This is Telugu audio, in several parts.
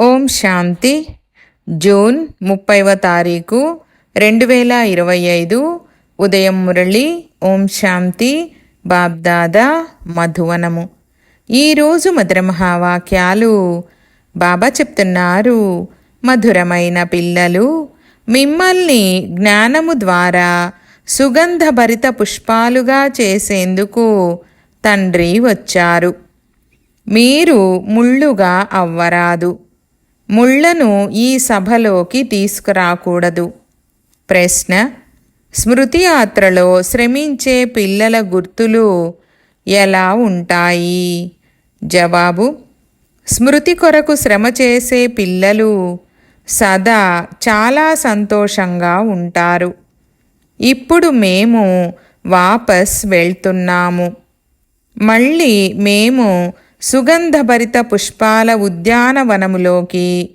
ఓం శాంతి. జూన్ ముప్పైవ తారీఖు రెండు వేల ఇరవై ఐదు. ఉదయం మురళి ఓం శాంతి బాబ్దాదా మధువనము. ఈరోజు మధుర మహావాక్యాలు. బాబా చెప్తున్నారు మధురమైన పిల్లలు మిమ్మల్ని జ్ఞానము ద్వారా సుగంధభరిత పుష్పాలుగా చేసేందుకు తండ్రి వచ్చారు. మీరు ముళ్ళుగా అవ్వరాదు. ముళ్ళను ఈ సభలోకి తీసుకురాకూడదు. ప్రశ్న స్మృతి యాత్రలో శ్రమించే పిల్లల గుర్తులు ఎలా ఉంటాయి? జవాబు స్మృతి కొరకు శ్రమ చేసే పిల్లలు సదా చాలా సంతోషంగా ఉంటారు. ఇప్పుడు మేము వాపస్ వెళ్తున్నాము. మళ్ళీ మేము సుగంధభరిత పుష్పాల ఉద్యానవనములోకి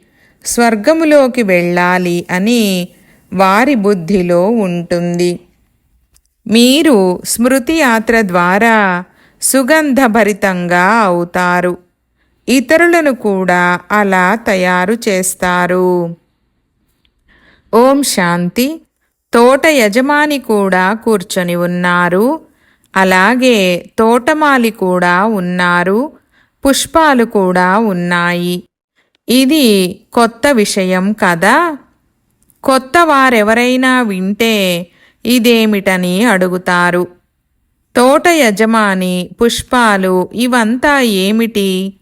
స్వర్గములోకి వెళ్ళాలి అని వారి బుద్ధిలో ఉంటుంది. మీరు స్మృతి యాత్ర ద్వారా సుగంధభరితంగా అవుతారు. ఇతరులను కూడా అలా తయారు చేస్తారు. ఓం శాంతి. తోట యజమాని కూడా కూర్చొని ఉన్నారు. అలాగే తోటమాలి కూడా ఉన్నారు. పుష్పాలు కూడా ఉన్నాయి. ఇది కొత్త విషయం కదా? కొత్త వారెవరైనా వింటే ఇదేమిటని అడుగుతారు. తోట యజమాని పుష్పాలు ఇవంతా ఏమిటి?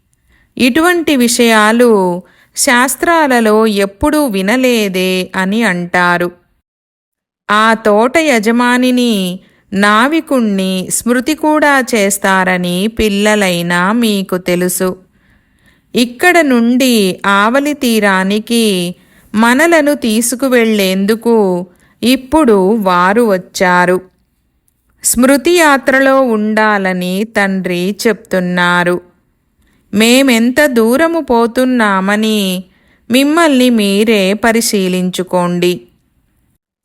ఇటువంటి విషయాలు శాస్త్రాలలో ఎప్పుడూ వినలేదే అని అంటారు. ఆ తోట యజమానిని నావికుణ్ణి స్మృతి కూడా చేస్తారని పిల్లలైనా మీకు తెలుసు. ఇక్కడ నుండి ఆవలి తీరానికి మనలను తీసుకువెళ్ళేందుకు ఇప్పుడు వారు వచ్చారు. స్మృతి యాత్రలో ఉండాలని తండ్రి చెప్తున్నారు. మేమెంత దూరము పోతున్నామని మిమ్మల్ని మీరే పరిశీలించుకోండి.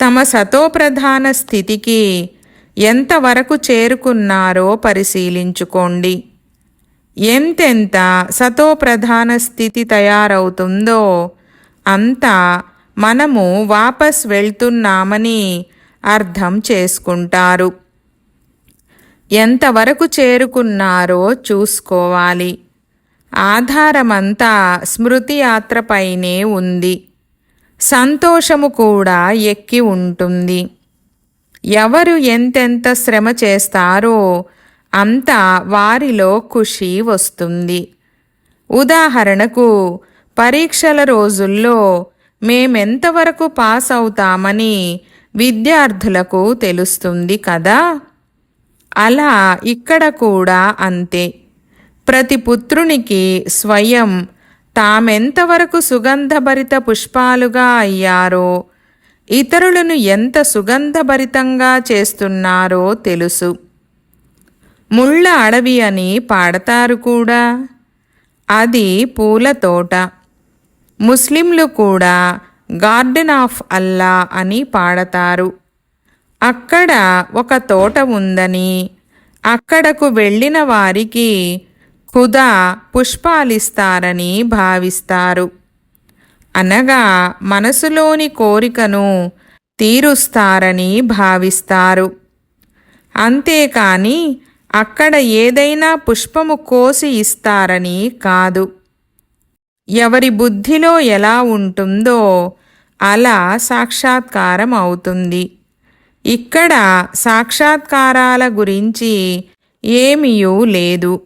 తమ సతోప్రధాన స్థితికి ఎంతవరకు చేరుకున్నారో పరిశీలించుకోండి. ఎంతెంత సతోప్రధాన స్థితి తయారవుతుందో అంతా మనము వాపస్ వెళ్తున్నామని అర్థం చేసుకుంటారు. ఎంతవరకు చేరుకున్నారో చూసుకోవాలి. ఆధారమంతా స్మృతి యాత్రపైనే ఉంది. సంతోషము కూడా ఎక్కి ఉంటుంది. ఎవరు ఎంతెంత శ్రమ చేస్తారో అంత వారిలో ఖుషి వస్తుంది. ఉదాహరణకు పరీక్షల రోజుల్లో మేమెంతవరకు పాస్ అవుతామని విద్యార్థులకు తెలుస్తుంది కదా? అలా ఇక్కడ కూడా అంతే. ప్రతి పుత్రునికి స్వయం తామెంతవరకు సుగంధభరిత పుష్పాలుగా అయ్యారో ఇతరులను ఎంత సుగంధభరితంగా చేస్తున్నారో తెలుసు. ముళ్ళ అడవి అని పాడతారు కూడా. అది పూల తోట. ముస్లింలు కూడా గార్డెన్ ఆఫ్ అల్లా అని పాడతారు. అక్కడ ఒక తోట ఉందని అక్కడకు వెళ్ళిన వారికి ఖుదా పుష్పాలిస్తారని భావిస్తారు. అనగా మనసులోని కోరికను తీరుస్తారని భావిస్తారు. అంతేకాని అక్కడ ఏదైనా పుష్పము కోసి ఇస్తారని కాదు. ఎవరి బుద్ధిలో ఎలా ఉంటుందో అలా సాక్షాత్కారం అవుతుంది. ఇక్కడ సాక్షాత్కారాల గురించి ఏమీయూ లేదు.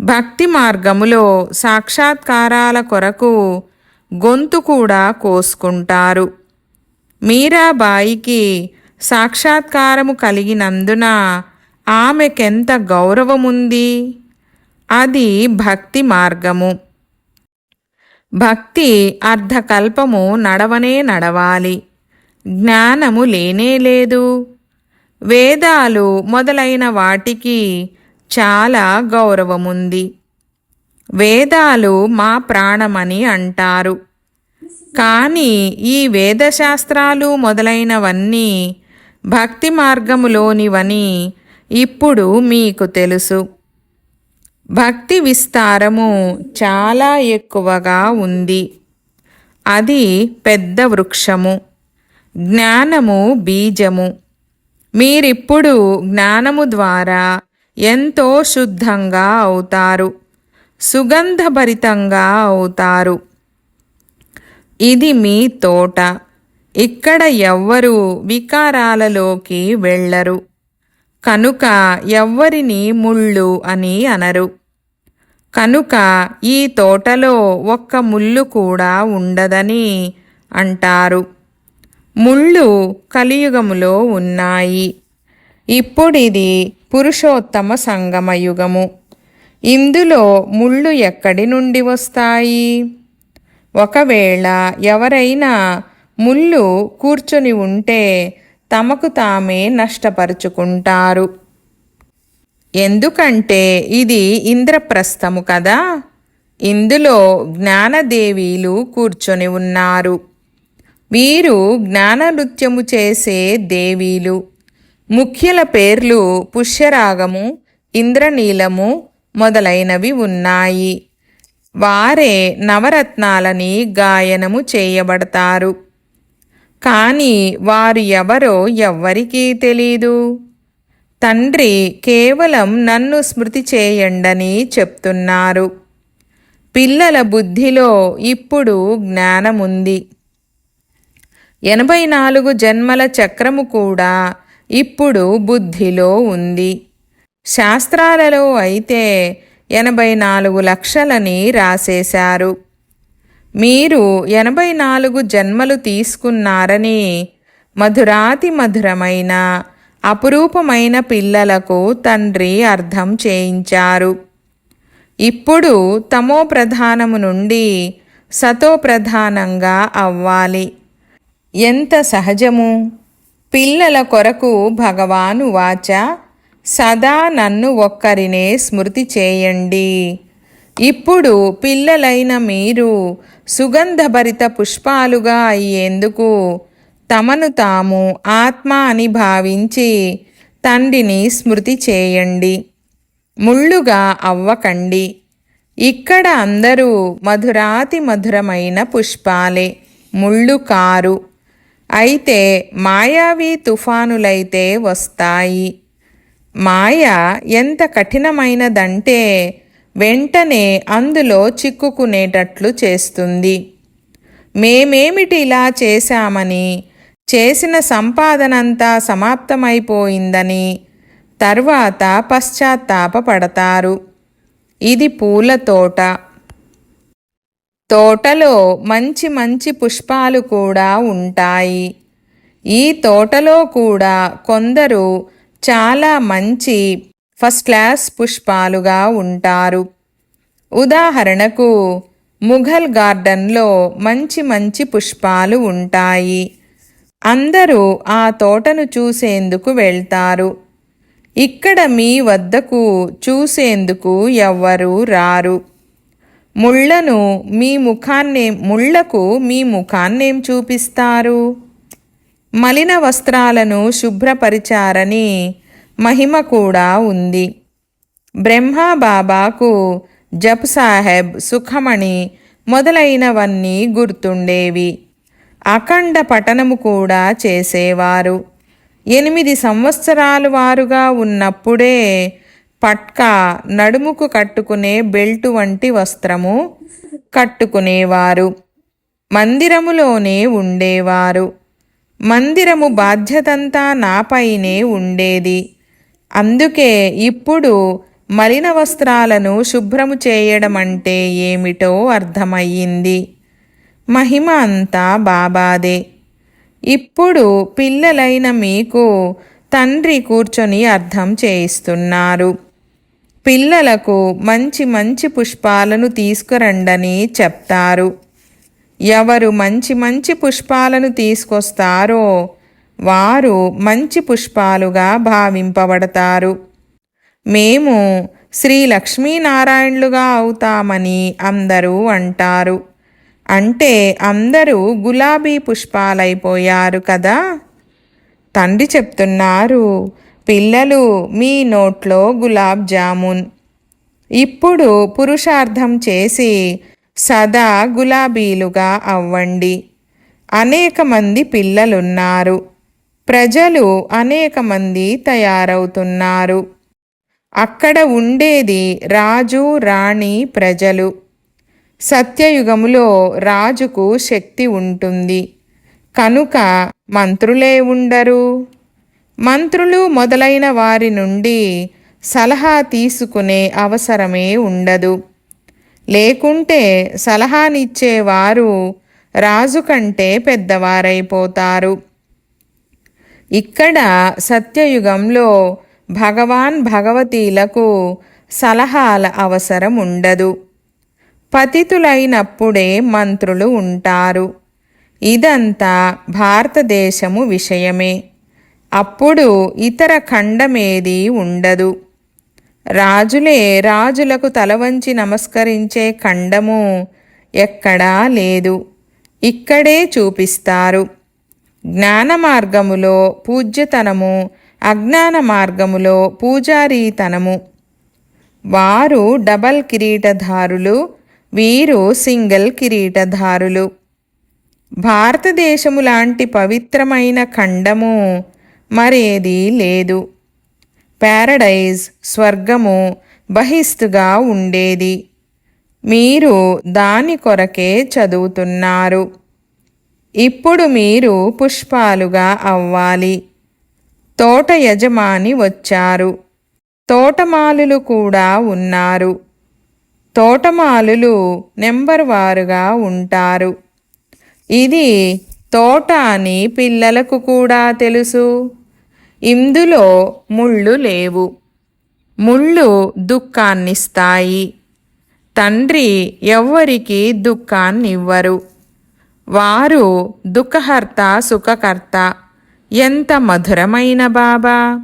భక్తి మార్గములో సాక్షాత్కారాల కొరకు గొంతు కూడా కోసుకుంటారు. మీరాబాయికి సాక్షాత్కారము కలిగినందున ఆమెకెంత గౌరవముంది? అది భక్తి మార్గము. భక్తి అర్ధకల్పము నడవనే నడవాలి. జ్ఞానము లేనే లేదు. వేదాలు మొదలైన వాటికి చాలా గౌరవముంది. వేదాలు మా ప్రాణమని అంటారు. కానీ ఈ వేదశాస్త్రాలు మొదలైనవన్నీ భక్తి మార్గములోనివని ఇప్పుడు మీకు తెలుసు. భక్తి విస్తారము చాలా ఎక్కువగా ఉంది. అది పెద్ద వృక్షము జ్ఞానము బీజము. మీరిప్పుడు జ్ఞానము ద్వారా ఎంతో శుద్ధంగా అవుతారు. సుగంధభరితంగా అవుతారు. ఇది మీ తోట. ఇక్కడ ఎవ్వరూ వికారాలలోకి వెళ్ళరు. కనుక ఎవ్వరిని ముళ్ళు అని అనరు. కనుక ఈ తోటలో ఒక్క ముళ్ళు కూడా ఉండదని అంటారు. ముళ్ళు కలియుగములో ఉన్నాయి. ఇప్పుడిది పురుషోత్తమ సంగమయుగము. ఇందులో ముళ్ళు ఎక్కడి నుండి వస్తాయి? ఒకవేళ ఎవరైనా ముళ్ళు కూర్చొని ఉంటే తమకు తామే నష్టపరుచుకుంటారు. ఎందుకంటే ఇది ఇంద్రప్రస్థము కదా? ఇందులో జ్ఞానదేవీలు కూర్చొని ఉన్నారు. వీరు జ్ఞాన నృత్యము చేసే దేవీలు. ముఖ్యుల పేర్లు పుష్యరాగము ఇంద్రనీలము మొదలైనవి ఉన్నాయి. వారే నవరత్నాలని గాయనము చేయబడతారు. కానీ వారు ఎవరో ఎవ్వరికీ తెలీదు. తండ్రి కేవలం నన్ను స్మృతి చేయండని చెప్తున్నారు. పిల్లల బుద్ధిలో ఇప్పుడు జ్ఞానముంది. ఎనభై నాలుగు జన్మల చక్రము కూడా ఇప్పుడు బుద్ధిలో ఉంది. శాస్త్రాలలో అయితే ఎనభై నాలుగు లక్షలని రాసేశారు. మీరు ఎనభై నాలుగు జన్మలు తీసుకున్నారని మధురాతి మధురమైన అపురూపమైన పిల్లలకు తండ్రి అర్థం చేయించారు. ఇప్పుడు తమో ప్రధానము నుండి సతో ప్రధానంగా అవ్వాలి. ఎంత సహజము? పిల్లల కొరకు భగవాను వాచ సదా నన్ను ఒక్కరినే స్మృతి చేయండి. ఇప్పుడు పిల్లలైన మీరు సుగంధభరిత పుష్పాలుగా అయ్యేందుకు తమను తాము ఆత్మ అని భావించి తండ్రిని స్మృతి చేయండి. ముళ్ళుగా అవ్వకండి. ఇక్కడ అందరూ మధురాతి మధురమైన పుష్పాలే. ముళ్ళు కారు. అయితే మాయావి తుఫానులైతే వస్తాయి. మాయ ఎంత కఠినమైనదంటే వెంటనే అందులో చిక్కుకునేటట్లు చేస్తుంది. మేమేమిటి ఇలా చేశామని చేసిన సంపాదనంతా సమాప్తమైపోయిందని తర్వాత పశ్చాత్తాపపడతారు. ఇది పూల తోట. తోటలో మంచి మంచి పుష్పాలు కూడా ఉంటాయి. ఈ తోటలో కూడా కొందరు చాలా మంచి ఫస్ట్ క్లాస్ పుష్పాలుగా ఉంటారు. ఉదాహరణకు ముఘల్ గార్డెన్లో మంచి మంచి పుష్పాలు ఉంటాయి. అందరూ ఆ తోటను చూసేందుకు వెళ్తారు. ఇక్కడ మీ వద్దకు చూసేందుకు ఎవ్వరూ రారు. ముళ్ళను మీ ముఖాన్నే ముళ్ళకు మీ ముఖాన్నేం చూపిస్తారు? మలిన వస్త్రాలను శుభ్రపరిచారని మహిమ కూడా ఉంది. బ్రహ్మా బాబాకు జప్ సాహెబ్ సుఖమణి మొదలైనవన్నీ గుర్తుండేవి. అఖండ పఠనము కూడా చేసేవారు. ఎనిమిది సంవత్సరాలు వారుగా ఉన్నప్పుడే పట్కా నడుముకు కట్టుకునే బెల్టు వంటి వస్త్రము కట్టుకునేవారు. మందిరములోనే ఉండేవారు. మందిరము బాధ్యతంతా నాపైనే ఉండేది. అందుకే ఇప్పుడు మలిన వస్త్రాలను శుభ్రము చేయడం అంటే ఏమిటో అర్థమయ్యింది. మహిమ అంతా బాబాదే. ఇప్పుడు పిల్లలైన మీకు తండ్రి కూర్చొని అర్థం చేయిస్తున్నారు. పిల్లలకు మంచి మంచి పుష్పాలను తీసుకురండని చెప్తారు. ఎవరు మంచి మంచి పుష్పాలను తీసుకొస్తారో వారు మంచి పుష్పాలుగా భావింపబడతారు. మేము శ్రీ లక్ష్మీనారాయణులుగా అవుతామని అందరూ అంటారు. అంటే అందరూ గులాబీ పుష్పాలైపోయారు కదా? తండ్రి చెప్తున్నారు పిల్లలు మీ నోట్లో గులాబ్ జామున్. ఇప్పుడు పురుషార్థం చేసి సదా గులాబీలుగా అవ్వండి. అనేక మంది పిల్లలున్నారు. ప్రజలు అనేక మంది తయారవుతున్నారు. అక్కడ ఉండేది రాజు రాణి ప్రజలు. సత్యయుగములో రాజుకు శక్తి ఉంటుంది. కనుక మంత్రులే ఉండరు. మంత్రులు మొదలైన వారి నుండి సలహా తీసుకునే అవసరమే ఉండదు. లేకుంటే సలహానిచ్చేవారు రాజు కంటే పెద్దవారైపోతారు. ఇక్కడ సత్యయుగంలో భగవాన్ భగవతీలకు సలహాల అవసరం ఉండదు. పతితులైనప్పుడే మంత్రులు ఉంటారు. ఇదంతా భారతదేశము విషయమే. అప్పుడు ఇతర ఖండమేదీ ఉండదు. రాజులే రాజులకు తలవంచి నమస్కరించే ఖండము ఎక్కడా లేదు. ఇక్కడే చూపిస్తారు. జ్ఞాన మార్గములో పూజ్యతనము అజ్ఞాన మార్గములో పూజారీతనము. వారు డబల్ కిరీటధారులు వీరు సింగిల్ కిరీటధారులు. భారతదేశము లాంటి పవిత్రమైన ఖండము మరేదీ లేదు. ప్యారడైజ్ స్వర్గము బహిస్తుగా ఉండేది. మీరు దాని కొరకే చదువుతున్నారు. ఇప్పుడు మీరు పుష్పాలుగా అవ్వాలి. తోట యజమాని వచ్చారు. తోటమాలులు కూడా ఉన్నారు. తోటమాలులు నెంబర్ వారుగా ఉంటారు. ఇది తోట అని పిల్లలకు కూడా తెలుసు. ఇందులో ముళ్ళు లేవు. ముళ్ళు దుఃఖాన్నిస్తాయి. తండ్రి ఎవ్వరికి దుఃఖాన్నివ్వరు. వారు దుఃఖహర్త సుఖకర్త. ఎంత మధురమైన బాబా.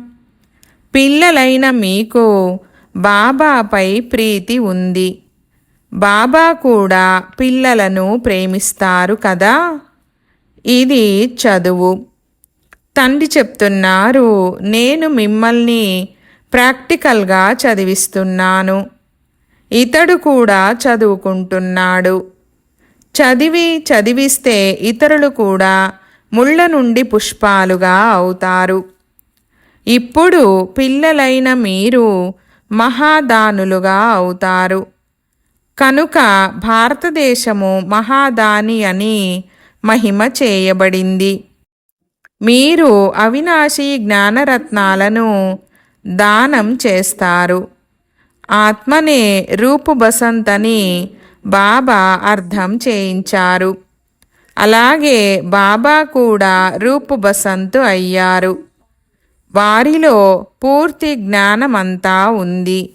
పిల్లలైన మీకు బాబాపై ప్రీతి ఉంది. బాబా కూడా పిల్లలను ప్రేమిస్తారు కదా? ఇది చదువు. తండ్రి చెప్తున్నారు నేను మిమ్మల్ని ప్రాక్టికల్గా చదివిస్తున్నాను. ఇతడు కూడా చదువుకుంటున్నాడు. చదివి చదివిస్తే ఇతరులు కూడా ముళ్ళ నుండి పుష్పాలుగా అవుతారు. ఇప్పుడు పిల్లలైన మీరు మహాదానులుగా అవుతారు. కనుక భారతదేశము మహాదాని అని మహిమ చేయబడింది. మీరు అవినాశి జ్ఞానరత్నాలను దానం చేస్తారు. ఆత్మనే రూపు బసంతని బాబా అర్థం చేయించారు. అలాగే బాబా కూడా రూపు బసంతు అయ్యారు. వారిలో పూర్తి జ్ఞానమంతా ఉంది.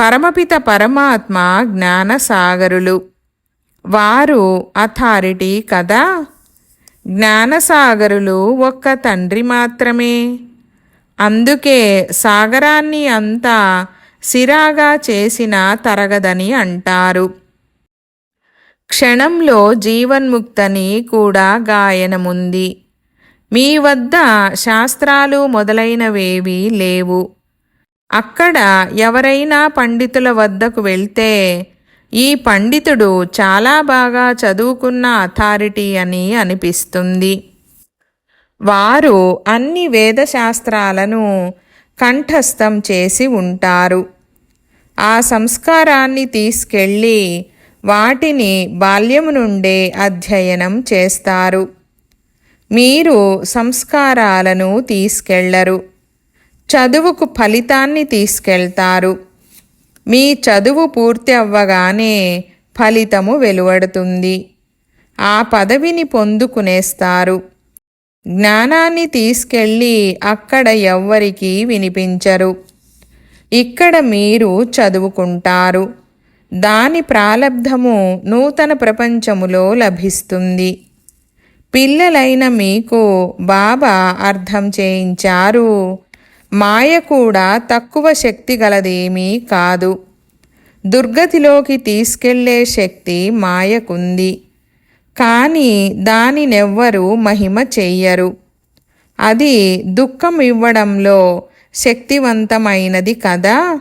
పరమపిత పరమాత్మ జ్ఞానసాగరులు. వారు అథారిటీ కదా? జ్ఞానసాగరులు ఒక్క తండ్రి మాత్రమే. అందుకే సాగరాన్ని అంతా సిరాగా చేసిన తరగదని అంటారు. క్షణంలో జీవన్ముక్తని కూడా గాయనముంది. మీ వద్ద శాస్త్రాలు మొదలైనవేవి లేవు. అక్కడ ఎవరైనా పండితుల వద్దకు వెళ్తే ఈ పండితుడు చాలా బాగా చదువుకున్న అథారిటీ అని అనిపిస్తుంది. వారు అన్ని వేదశాస్త్రాలను కంఠస్థం చేసి ఉంటారు. ఆ సంస్కారాన్ని తీసుకెళ్ళి వాటిని బాల్యము నుండే అధ్యయనం చేస్తారు. మీరు సంస్కారాలను తీసుకెళ్ళరు. చదువుకు ఫలితాన్ని తీసుకెళ్తారు. మీ చదువు పూర్తి అవ్వగానే ఫలితము వెలువడుతుంది. ఆ పదవిని పొందుకునేస్తారు. జ్ఞానాన్ని తీసుకెళ్ళి అక్కడ ఎవ్వరికీ వినిపించరు. ఇక్కడ మీరు చదువుకుంటారు. దాని ప్రాలబ్ధము నూతన ప్రపంచములో లభిస్తుంది. పిల్లలైన మీకు బాబా అర్థం చేయించారు. మాయ కూడా తక్కువ శక్తి గలదేమీ కాదు. దుర్గతిలోకి తీసుకెళ్ళే శక్తి మాయకుంది. కానీ దానినెవ్వరూ మహిమ చెయ్యరు. అది దుఃఖం ఇవ్వడంలో శక్తివంతమైనది కదా?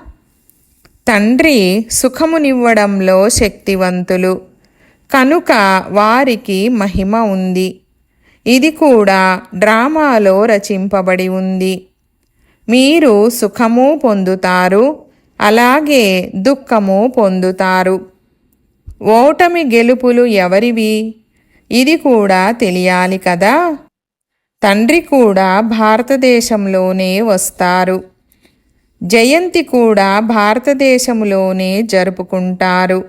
తండ్రి సుఖమునివ్వడంలో శక్తివంతులు. కనుక వారికి మహిమ ఉంది. ఇది కూడా డ్రామాలో రచింపబడి ఉంది. మీరు సుఖము పొందుతారు అలాగే దుఃఖము పొందుతారు. ఓటమి గెలుపులు ఎవరివి? ఇది కూడా తెలియాలి కదా? తండ్రి కూడా భారతదేశంలోనే వస్తారు. జయంతి కూడా భారతదేశంలోనే జరుపుకుంటారు.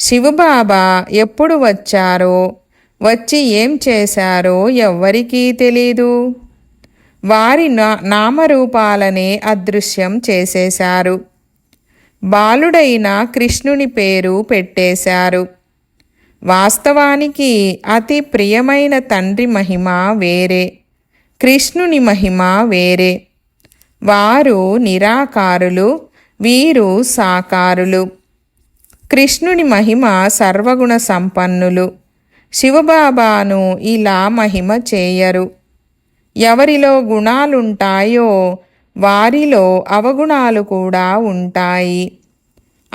శివబాబా ఎప్పుడు వచ్చారో వచ్చి ఏం చేశారో ఎవ్వరికీ తెలీదు. వారి నా నామరూపాలనే అదృశ్యం చేసేశారు. బాలుడైన కృష్ణుని పేరు పెట్టేశారు. వాస్తవానికి అతి ప్రియమైన తండ్రి మహిమ వేరే కృష్ణుని మహిమ వేరే. వారు నిరాకారులు వీరు సాకారులు. కృష్ణుని మహిమ సర్వగుణ సంపన్నులు. శివబాబాను ఇలా మహిమ చేయరు. ఎవరిలో గుణాలుంటాయో వారిలో అవగుణాలు కూడా ఉంటాయి.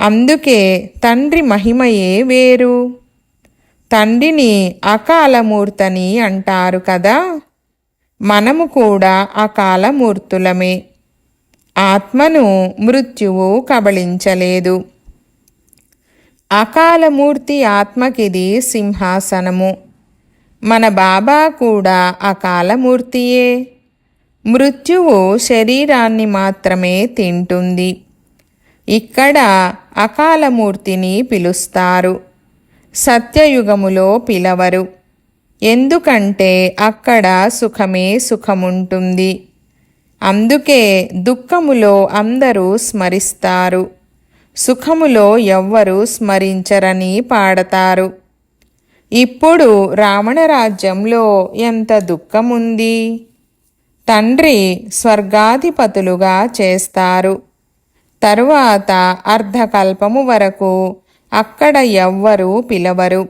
అందుకే తండ్రి మహిమయే వేరు. తండ్రిని అకాలమూర్తని అంటారు కదా? మనము కూడా అకాలమూర్తులమే. ఆత్మను మృత్యువు కబళించలేదు. అకాలమూర్తి ఆత్మకిది సింహాసనము. మన బాబా కూడా అకాలమూర్తియే మృత్యువు శరీరాన్ని మాత్రమే తింటుంది. ఇక్కడ అకాలమూర్తిని పిలుస్తారు. సత్యయుగములో పిలవరు. ఎందుకంటే అక్కడ సుఖమే సుఖముంటుంది. అందుకే దుఃఖములో అందరూ స్మరిస్తారు. సుఖములో ఎవ్వరూ స్మరించరని పాడతారు. ఇప్పుడు రావణ రాజ్యంలో ఎంత దుఃఖముంది? తండ్రి స్వర్గాధిపతులుగా చేస్తారు. తరువాత అర్ధకల్పము వరకు అక్కడ ఎవ్వరూ పిలవరు.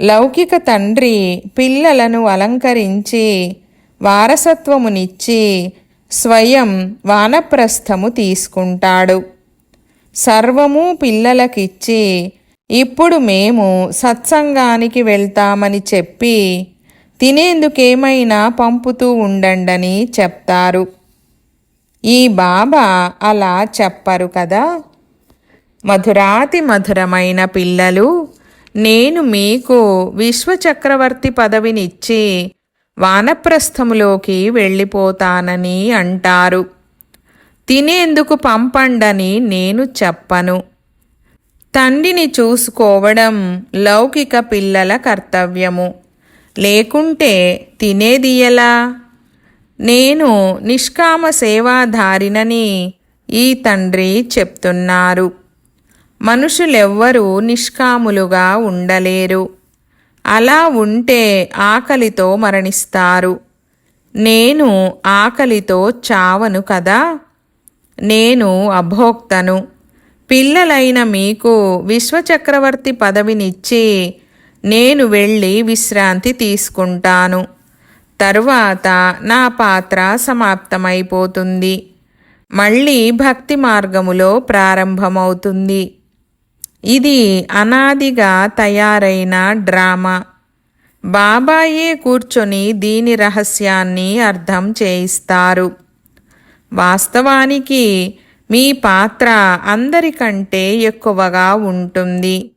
లౌకిక తండ్రి పిల్లలను అలంకరించి వారసత్వమునిచ్చి స్వయం వానప్రస్థము తీసుకుంటాడు. సర్వము పిల్లలకిచ్చి ఇప్పుడు మేము సత్సంగానికి వెళ్తామని చెప్పి తినేందుకేమైనా పంపుతూ ఉండండని చెప్తారు. ఈ బాబా అలా చెప్పరు కదా? మధురాతి మధురమైన పిల్లలు నేను మీకు విశ్వచక్రవర్తి పదవినిచ్చి వానప్రస్థములోకి వెళ్ళిపోతానని అంటారు. తినేందుకు పంపండని నేను చెప్పను. తండ్రిని చూసుకోవడం లౌకిక పిల్లల కర్తవ్యము. లేకుంటే తినేది ఎలా? నేను నిష్కామ సేవాధారినని ఈ తండ్రి చెప్తున్నారు. మనుషులెవ్వరూ నిష్కాములుగా ఉండలేరు. అలా ఉంటే ఆకలితో మరణిస్తారు. నేను ఆకలితో చావను కదా? నేను అభోక్తను. పిల్లలైన మీకు విశ్వచక్రవర్తి పదవినిచ్చి నేను వెళ్ళి విశ్రాంతి తీసుకుంటాను. తరువాత నా పాత్ర సమాప్తమైపోతుంది. మళ్ళీ భక్తి మార్గములో ప్రారంభమవుతుంది. ఇది అనాదిగా తయారైన డ్రామా. బాబాయే కూర్చొని దీని రహస్యాన్ని అర్థం చేయిస్తారు. వాస్తవానికి మీ పాత్ర అందరికంటే ఎక్కువగా ఉంటుంది.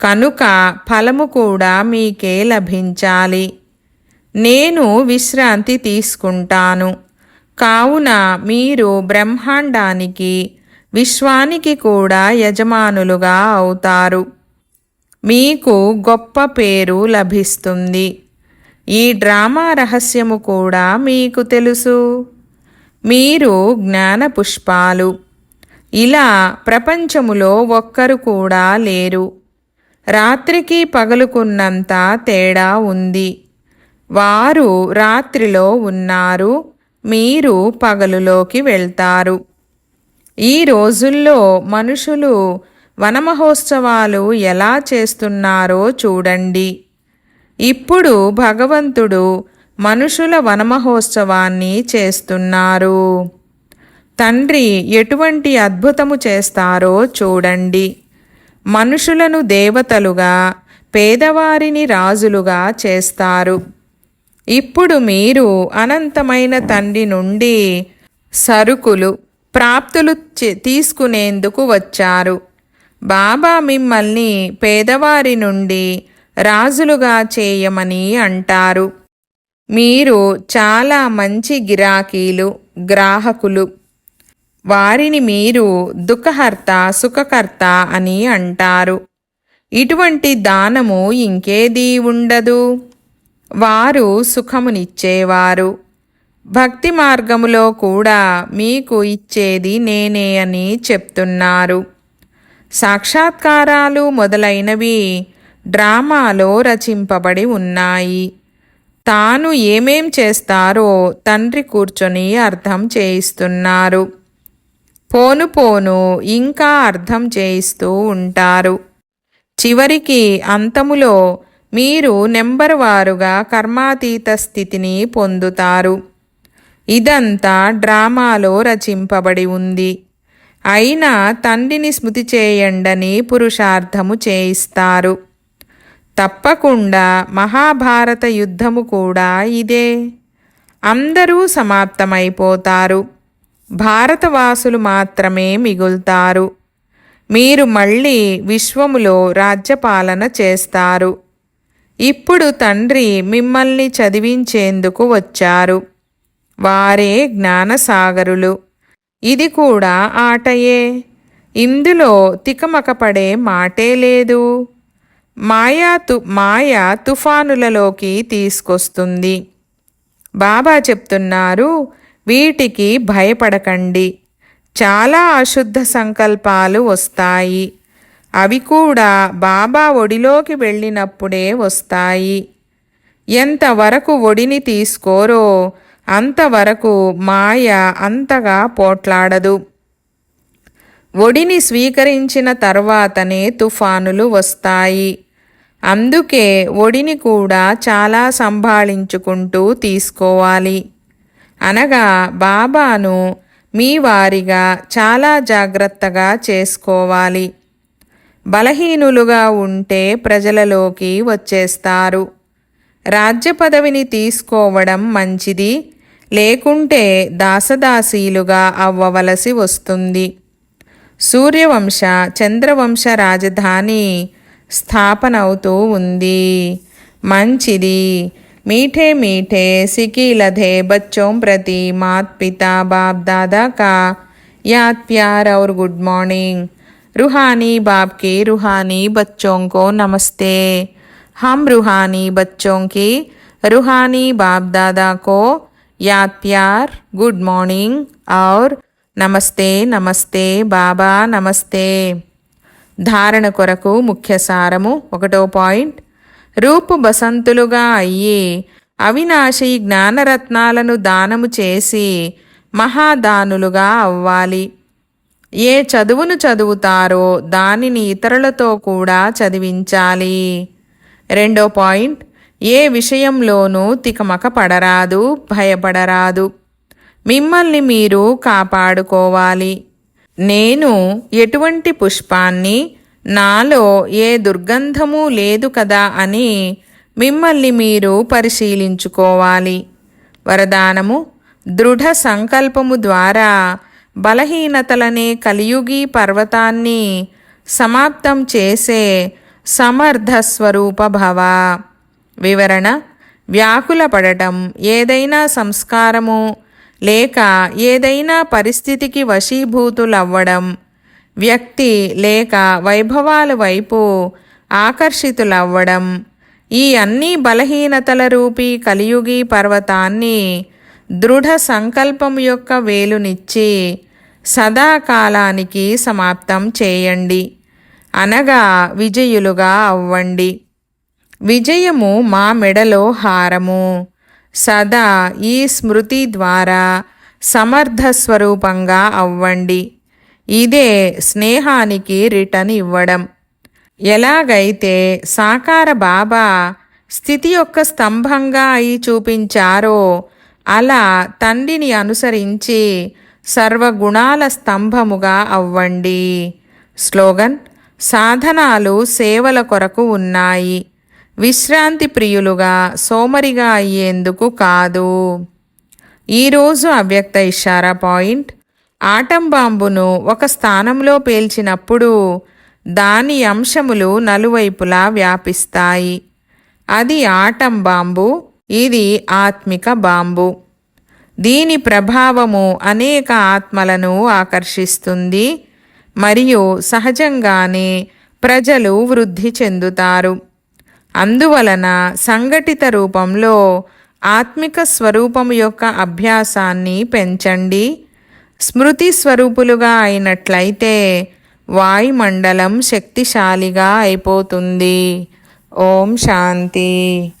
కనుక ఫలము కూడా మీకే లభించాలి. నేను విశ్రాంతి తీసుకుంటాను. కావున మీరు బ్రహ్మాండానికి విశ్వానికి కూడా యజమానులుగా అవుతారు. మీకు గొప్ప పేరు లభిస్తుంది. ఈ డ్రామా రహస్యము కూడా మీకు తెలుసు. మీరు జ్ఞాన పుష్పాలు ఇలా ప్రపంచములో ఒక్కరు కూడా లేరు. రాత్రికి పగలుకున్నంత తేడా ఉంది. వారు రాత్రిలో ఉన్నారు మీరు పగలులోకి వెళ్తారు. ఈ రోజుల్లో మనుషులు వనమహోత్సవాలు ఎలా చేస్తున్నారో చూడండి. ఇప్పుడు భగవంతుడు మనుషుల వనమహోత్సవాన్ని చేస్తున్నారు. తండ్రి ఎటువంటి అద్భుతము చేస్తారో చూడండి. మనుషులను దేవతలుగా పేదవారిని రాజులుగా చేస్తారు. ఇప్పుడు మీరు అనంతమైన తండ్రి నుండి సరుకులు ప్రాప్తులు చే- తీసుకునేందుకు వచ్చారు. బాబా మిమ్మల్ని పేదవారి నుండి రాజులుగా చేయమని అంటారు. మీరు చాలా మంచి గిరాకీలు గ్రాహకులు. వారిని మీరు దుఃఖహర్త సుఖకర్త అని అంటారు. ఇటువంటి దానము ఇంకేదీ ఉండదు. వారు సుఖమునిచ్చేవారు. భక్తి మార్గములో కూడా మీకు ఇచ్చేది నేనే అని చెప్తున్నారు. సాక్షాత్కారాలు మొదలైనవి డ్రామాలో రచింపబడి ఉన్నాయి. తాను ఏమేం చేస్తారో తండ్రి కూర్చొని అర్థం చేయిస్తున్నారు. పోను పోను ఇంకా అర్థం చేయిస్తూ ఉంటారు. చివరికి అంతములో మీరు నెంబర్ వారుగా కర్మాతీత స్థితిని పొందుతారు. ఇదంతా డ్రామాలో రచింపబడి ఉంది. అయినా తండ్రిని స్మృతి చేయండని పురుషార్థము చేయిస్తారు. తప్పకుండా మహాభారత యుద్ధము కూడా ఇదే. అందరూ సమాప్తమైపోతారు. భారతవాసులు మాత్రమే మిగులుతారు. మీరు మళ్ళీ విశ్వములో రాజ్యపాలన చేస్తారు. ఇప్పుడు తండ్రి మిమ్మల్ని చదివించేందుకు వచ్చారు. వారే జ్ఞానసాగరులు. ఇది కూడా ఆటయే. ఇందులో తికమకపడే మాటే లేదు. మాయా తు మాయ తుఫానులలోకి తీసుకొస్తుంది. బాబా చెప్తున్నారు వీటికి భయపడకండి. చాలా అశుద్ధ సంకల్పాలు వస్తాయి. అవి కూడా బాబా ఒడిలోకి వెళ్ళినప్పుడే వస్తాయి. ఎంతవరకు ఒడిని తీసుకోరో అంతవరకు మాయ అంతగా పోట్లాడదు. ఒడిని స్వీకరించిన తర్వాతనే తుఫానులు వస్తాయి. అందుకే ఒడిని కూడా చాలా సంభాళించుకుంటూ తీసుకోవాలి. అనగా బాబాను మీ వారిగా చాలా జాగ్రత్తగా చేసుకోవాలి. బలహీనులుగా ఉంటే ప్రజలలోకి వచ్చేస్తారు. రాజ్య పదవిని తీసుకోవడం మంచిది లేకుంటే దాసదాసీలుగా అవ్వవలసి వస్తుంది. సూర్యవంశ చంద్రవంశ రాజధాని స్థాపన అవుతూ ఉంది మంచిది मीठे मीठे सिकी लधे बच्चों प्रति मात पिता बाप दादा का याद प्यार और गुड मॉर्निंग रूहानी बाप के रूहानी बच्चों को नमस्ते हम रूहानी बच्चों की रूहानी बाप दादा को याद प्यार गुड मॉर्निंग और నమస్తే నమస్తే బాబా నమస్తే ధారణ కొరకు ముఖ్య సారము ఒకటో పాయింట్. రూపు బసంతులుగా అయ్యి అవినాశి జ్ఞానరత్నాలను దానము చేసి మహాదానులుగా అవ్వాలి. ఏ చదువును చదువుతారో దానిని ఇతరులతో కూడా చదివించాలి. రెండో పాయింట్. ఏ విషయంలోనూ తికమక పడరాదు భయపడరాదు. మిమ్మల్ని మీరు కాపాడుకోవాలి. నేను ఎటువంటి పుష్పాన్ని నాలో ఏ దుర్గంధము లేదు కదా అని మిమ్మల్ని మీరు పరిశీలించుకోవాలి. వరదానము దృఢ సంకల్పము ద్వారా బలహీనతలనే కలియుగి పర్వతాన్ని సమాప్తం చేసే సమర్థ స్వరూప భవ. వివరణ వ్యాకుల పడటం ఏదైనా సంస్కారము లేక ఏదైనా పరిస్థితికి వశీభూతులవ్వడం వ్యక్తి లేక వైభవాల వైపు ఆకర్షితులవ్వడం ఈ అన్ని బలహీనతల రూపీ కలియుగి పర్వతాన్ని దృఢ సంకల్పం యొక్క వేలునిచ్చి సదాకాలానికి సమాప్తం చేయండి. అనగా విజయులుగా అవ్వండి. విజయము మా మెడలో హారము. సదా ఈ స్మృతి ద్వారా సమర్థ స్వరూపంగా అవ్వండి. ఇదే స్నేహానికి రిటర్న్ ఇవ్వడం. ఎలాగైతే సాకార బాబా స్థితి యొక్క స్తంభంగా అయి చూపించారో అలా తండ్రిని అనుసరించి సర్వగుణాల స్తంభముగా అవ్వండి. స్లోగన్ సాధనాలు సేవల కొరకు ఉన్నాయి. విశ్రాంతి ప్రియులుగా సోమరిగా అయ్యేందుకు కాదు. ఈరోజు అవ్యక్త ఇషారా పాయింట్. ఆటం బాంబును ఒక స్థానంలో పేల్చినప్పుడు దాని అంశములు నలువైపులా వ్యాపిస్తాయి. అది ఆటం బాంబు ఇది ఆత్మిక బాంబు. దీని ప్రభావము అనేక ఆత్మలను ఆకర్షిస్తుంది మరియు సహజంగానే ప్రజలు వృద్ధి చెందుతారు. అందువలన సంఘటిత రూపంలో ఆత్మిక స్వరూపం యొక్క అభ్యాసాన్ని పెంచండి. స్మృతి స్వరూపులుగా అయినట్లయితే వాయుమండలం శక్తిశాలిగా అయిపోతుంది. ఓం శాంతి.